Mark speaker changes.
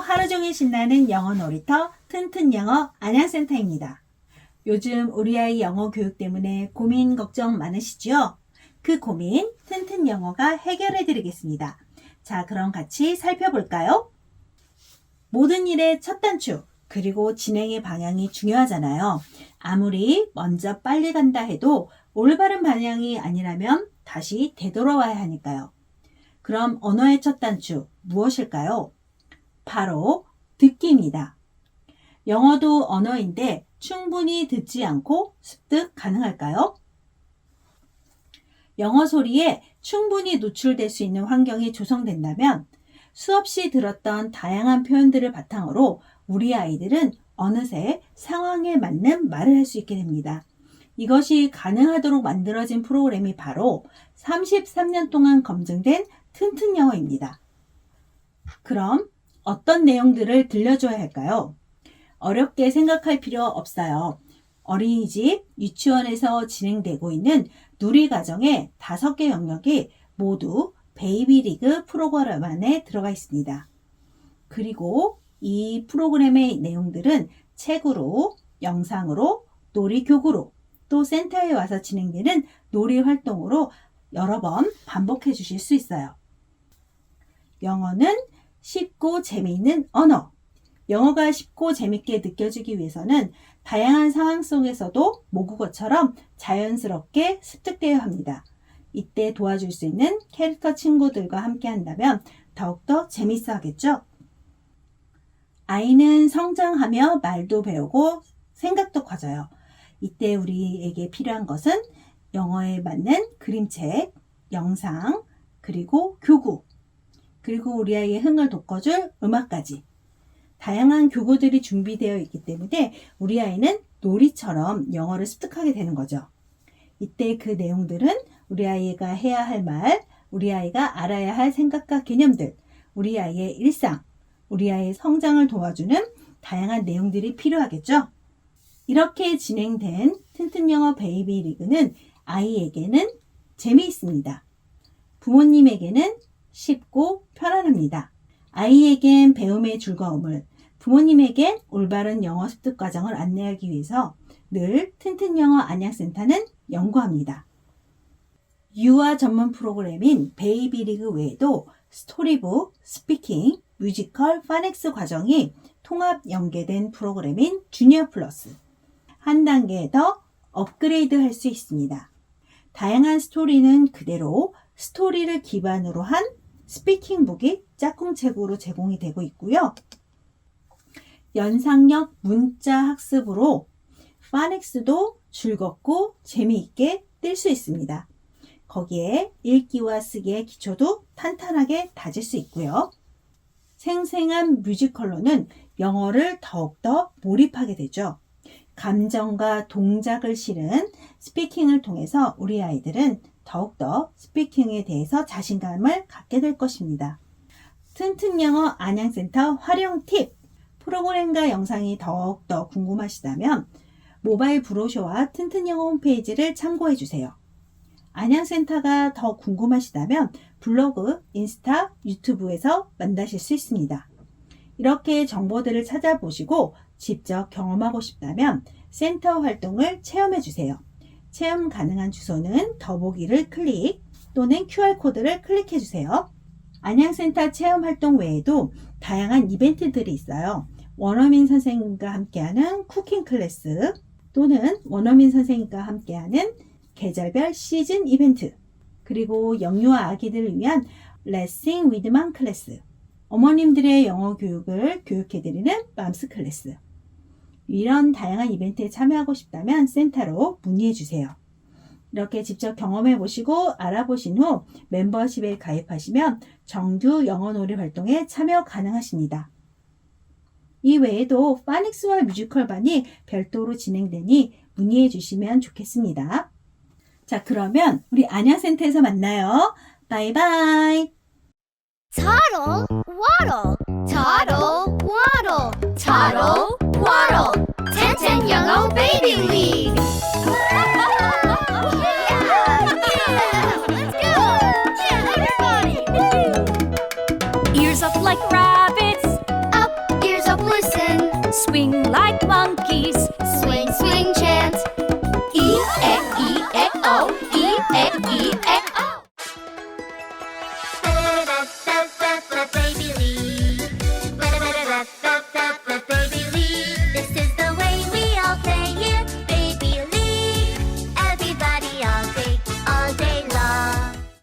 Speaker 1: 하루 종일 신나는 영어 놀이터 튼튼 영어 안양센터입니다. 요즘 우리 아이 영어 교육 때문에 고민 걱정 많으시죠? 그 고민 튼튼 영어가 해결해 드리겠습니다. 자, 그럼 같이 살펴볼까요? 모든 일의 첫 단추, 그리고 진행의 방향이 중요하잖아요. 아무리 먼저 빨리 간다 해도 올바른 방향이 아니라면 다시 되돌아와야 하니까요. 그럼 언어의 첫 단추 무엇일까요? 바로 듣기입니다. 영어도 언어인데 충분히 듣지 않고 습득 가능할까요? 영어 소리에 충분히 노출될 수 있는 환경이 조성된다면 수없이 들었던 다양한 표현들을 바탕으로 우리 아이들은 어느새 상황에 맞는 말을 할 수 있게 됩니다. 이것이 가능하도록 만들어진 프로그램이 바로 33년 동안 검증된 튼튼 영어입니다. 그럼 어떤 내용들을 들려줘야 할까요? 어렵게 생각할 필요 없어요. 어린이집, 유치원에서 진행되고 있는 누리과정의 다섯 개 영역이 모두 베이비리그 프로그램 안에 들어가 있습니다. 그리고 이 프로그램의 내용들은 책으로, 영상으로, 놀이교구로, 또 센터에 와서 진행되는 놀이 활동으로 여러 번 반복해 주실 수 있어요. 영어는 쉽고 재미있는 언어. 영어가 쉽고 재밌게 느껴지기 위해서는 다양한 상황 속에서도 모국어처럼 자연스럽게 습득되어야 합니다. 이때 도와줄 수 있는 캐릭터 친구들과 함께 한다면 더욱더 재밌어 하겠죠? 아이는 성장하며 말도 배우고 생각도 커져요. 이때 우리에게 필요한 것은 영어에 맞는 그림책, 영상, 그리고 교구, 그리고 우리 아이의 흥을 돋궈줄 음악까지. 다양한 교구들이 준비되어 있기 때문에 우리 아이는 놀이처럼 영어를 습득하게 되는 거죠. 이때 그 내용들은 우리 아이가 해야 할 말, 우리 아이가 알아야 할 생각과 개념들, 우리 아이의 일상, 우리 아이의 성장을 도와주는 다양한 내용들이 필요하겠죠? 이렇게 진행된 튼튼 영어 베이비 리그는 아이에게는 재미있습니다. 부모님에게는 쉽고 편안합니다. 아이에겐 배움의 즐거움을, 부모님에겐 올바른 영어 습득 과정을 안내하기 위해서 늘 튼튼 영어 안양센터는 연구합니다. 유아 전문 프로그램인 베이비 리그 외에도 스토리북, 스피킹, 뮤지컬, 파넥스 과정이 통합 연계된 프로그램인 주니어 플러스. 한 단계 더 업그레이드 할 수 있습니다. 다양한 스토리는 그대로 스토리를 기반으로 한 스피킹북이 짝꿍책으로 제공이 되고 있고요. 연상력 문자 학습으로 파넥스도 즐겁고 재미있게 뜰 수 있습니다. 거기에 읽기와 쓰기의 기초도 탄탄하게 다질 수 있고요. 생생한 뮤지컬로는 영어를 더욱더 몰입하게 되죠. 감정과 동작을 실은 스피킹을 통해서 우리 아이들은 더욱더 스피킹에 대해서 자신감을 갖게 될 것입니다. 튼튼 영어 안양센터 활용 팁! 프로그램과 영상이 더욱더 궁금하시다면 모바일 브로셔와 튼튼 영어 홈페이지를 참고해 주세요. 안양센터가 더 궁금하시다면 블로그, 인스타, 유튜브에서 만나실 수 있습니다. 이렇게 정보들을 찾아보시고 직접 경험하고 싶다면 센터 활동을 체험해 주세요. 체험 가능한 주소는 더보기를 클릭 또는 QR코드를 클릭해 주세요. 안양센터 체험 활동 외에도 다양한 이벤트들이 있어요. 원어민 선생님과 함께하는 쿠킹 클래스 또는 원어민 선생님과 함께하는 계절별 시즌 이벤트 그리고 영유아 아기들을 위한 레싱 위드만 클래스 어머님들의 영어 교육을 교육해드리는 맘스 클래스 이런 다양한 이벤트에 참여하고 싶다면 센터로 문의해 주세요. 이렇게 직접 경험해 보시고 알아보신 후 멤버십에 가입하시면 정규 영어 놀이 활동에 참여 가능하십니다. 이 외에도 파닉스와 뮤지컬반이 별도로 진행되니 문의해 주시면 좋겠습니다. 자, 그러면 우리 안양센터에서 만나요. 바이바이.
Speaker 2: Waddle, toddle,
Speaker 3: Kiwi.